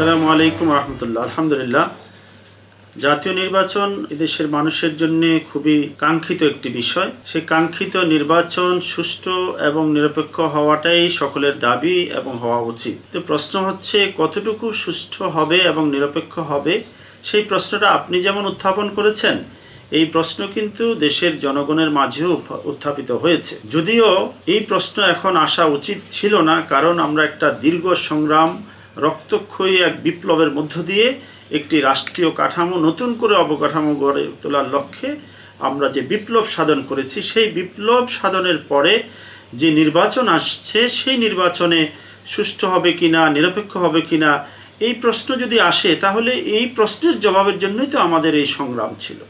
আসসালামু আলাইকুম রহমতুল্লাহ। আলহামদুলিল্লাহ। জাতীয় নির্বাচন এদেশের মানুষের জন্য খুবই কাঙ্ক্ষিত একটি বিষয়। সেই কাঙ্ক্ষিত নির্বাচন সুষ্ঠু এবং নিরপেক্ষ হওয়াটাই সকলের দাবি এবং হওয়া উচিত। তো প্রশ্ন হচ্ছে, কতটুকু সুষ্ঠু হবে এবং নিরপেক্ষ হবে? সেই প্রশ্নটা আপনি যেমন উত্থাপন করেছেন, এই প্রশ্ন কিন্তু দেশের জনগণের মাঝেও উত্থাপিত হয়েছে। যদিও এই প্রশ্ন এখন আসা উচিত ছিল না, কারণ আমরা একটা দীর্ঘ সংগ্রাম রক্তক্ষয়ী এক বিপ্লবের মধ্য দিয়ে একটি রাষ্ট্রীয় কাঠামো নতুন করে অবকাঠামো গড়ে তোলার লক্ষ্যে আমরা যে বিপ্লব সাধন করেছি, সেই বিপ্লব সাধনের পরে যে নির্বাচন আসছে, সেই নির্বাচনে সুষ্ঠু হবে কিনা, নিরপেক্ষ হবে কিনা, এই প্রশ্ন যদি আসে, তাহলে এই প্রশ্নের জবাবের জন্যই তো আমাদের এই সংগ্রাম ছিল।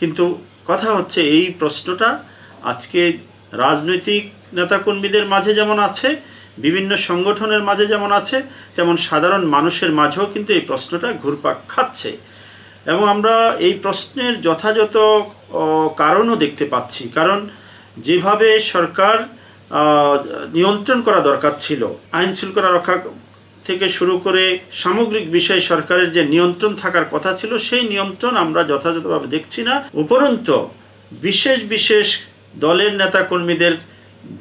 কিন্তু কথা হচ্ছে এই প্রশ্নটা আজকে রাজনৈতিক নেতাকর্মীদের মাঝে যেমন আছে বিভিন্ন সংগঠনের মাঝে যেমন আছে, তেমন সাধারণ মানুষের মাঝেও কিন্তু এই প্রশ্নটা ঘুরপাক খাচ্ছে। এবং আমরা এই প্রশ্নের যথাযথ কারণও দেখতে পাচ্ছি। কারণ যেভাবে সরকার নিয়ন্ত্রণ করা দরকার ছিল, আইন শৃঙ্খলা রক্ষা থেকে শুরু করে সামগ্রিক বিষয়ে সরকারের যে নিয়ন্ত্রণ থাকার কথা ছিল, সেই নিয়ন্ত্রণ আমরা যথাযথভাবে দেখছি না। উপরন্ত, বিশেষ বিশেষ দলের নেতাকর্মীদের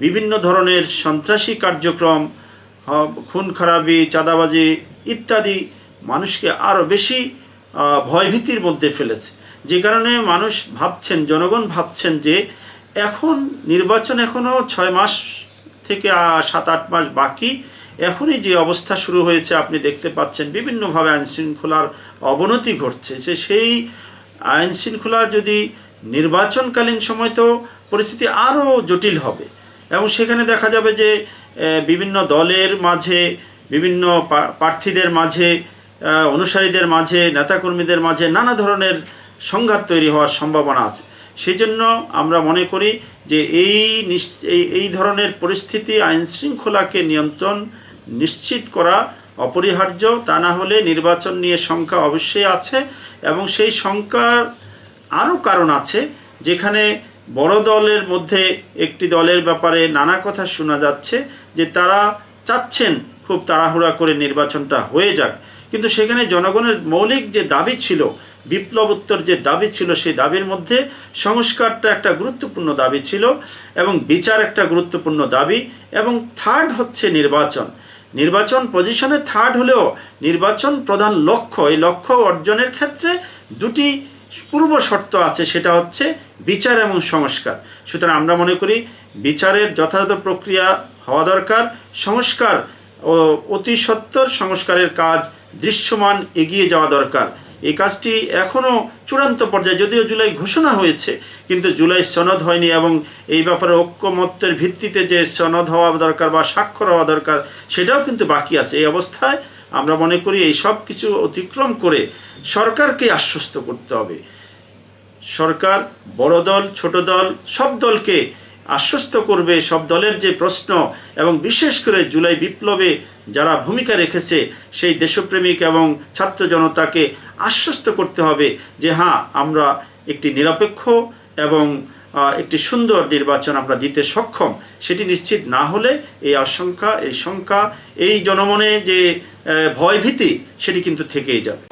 বিভিন্ন ধরনের সন্ত্রাসী কার্যক্রম খুন খারাপি চাঁদাবাজি ইত্যাদি মানুষকে আরও বেশি ভয়ভীতির মধ্যে ফেলেছে। যে কারণে মানুষ ভাবছেন, জনগণ ভাবছেন যে এখন নির্বাচন এখনও ছয় মাস থেকে সাত আট মাস বাকি। এখনই যে অবস্থা শুরু হয়েছে, আপনি দেখতে পাচ্ছেন বিভিন্নভাবে আইন শৃঙ্খলার অবনতি ঘটছে। যে সেই আইন শৃঙ্খলা যদি নির্বাচনকালীন সময় তো পরিস্থিতি আরও জটিল হবে। এবং সেখানে দেখা যাবে যে বিভিন্ন দলের মাঝে, বিভিন্ন প্রার্থীদের মাঝে অনুসারীদের মাঝে, নেতাকর্মীদের মাঝে নানা ধরনের সংঘাত তৈরি হওয়ার সম্ভাবনা আছে। সেই জন্য আমরা মনে করি যে এই এই ধরনের পরিস্থিতি আইন শৃঙ্খলাকে নিয়ন্ত্রণ নিশ্চিত করা অপরিহার্য, তা না হলে নির্বাচন নিয়ে শঙ্কা অবশ্যই আছে এবং সেই শঙ্কার আরও কারণ আছে, যেখানে বড় দলের মধ্যে একটি দলের ব্যাপারে নানা কথা শোনা যাচ্ছে যে তারা চাচ্ছেন খুব তাড়াহুড়া করে নির্বাচনটা হয়ে যাক। কিন্তু সেখানে জনগণের মৌলিক যে দাবি ছিল বিপ্লবোত্তর যে দাবি ছিল, সেই দাবির মধ্যে সংস্কারটা একটা গুরুত্বপূর্ণ দাবি ছিল এবং বিচার একটা গুরুত্বপূর্ণ দাবি এবং থার্ড হচ্ছে নির্বাচন। নির্বাচন পজিশনে থার্ড হলেও নির্বাচন প্রধান লক্ষ্য, এই লক্ষ্য অর্জনের ক্ষেত্রে দুটি পূর্ব শর্ত আছে, সেটা হচ্ছে বিচার এবং সংস্কার। সুতরাং আমরা মনে করি বিচারের যথাযথ প্রক্রিয়া হওয়া দরকার, সংস্কার ও অতি সত্বর সংস্কারের কাজ দৃশ্যমান এগিয়ে যাওয়া দরকার। এই কাজটি এখনও চূড়ান্ত পর্যায়ে, যদিও জুলাই ঘোষণা হয়েছে, কিন্তু জুলাই সনদ হয়নি এবং এই ব্যাপারে ঐক্যমত্যের ভিত্তিতে যে সনদ হওয়া দরকার বা স্বাক্ষর হওয়া দরকার, সেটাও কিন্তু বাকি আছে। এই অবস্থায় আমরা মনে করি এই সব কিছু অতিক্রম করে সরকারকে আশ্বস্ত করতে হবে। সরকার বড় দল, ছোট দল, সব দলকে আশ্বস্ত করবে, সব দলের যে প্রশ্ন এবং বিশেষ করে জুলাই বিপ্লবে যারা ভূমিকা রেখেছে, সেই দেশপ্রেমিক এবং ছাত্র জনতাকে আশ্বস্ত করতে হবে যে হ্যাঁ আমরা একটি নিরপেক্ষ এবং একটি সুন্দর নির্বাচন আমরা দিতে সক্ষম, সেটি নিশ্চিত না হলে এই আশঙ্কা, এই শঙ্কা, এই জনমনে যে ভয়ভীতি, সেটি কিন্তু থেকেই যাবে।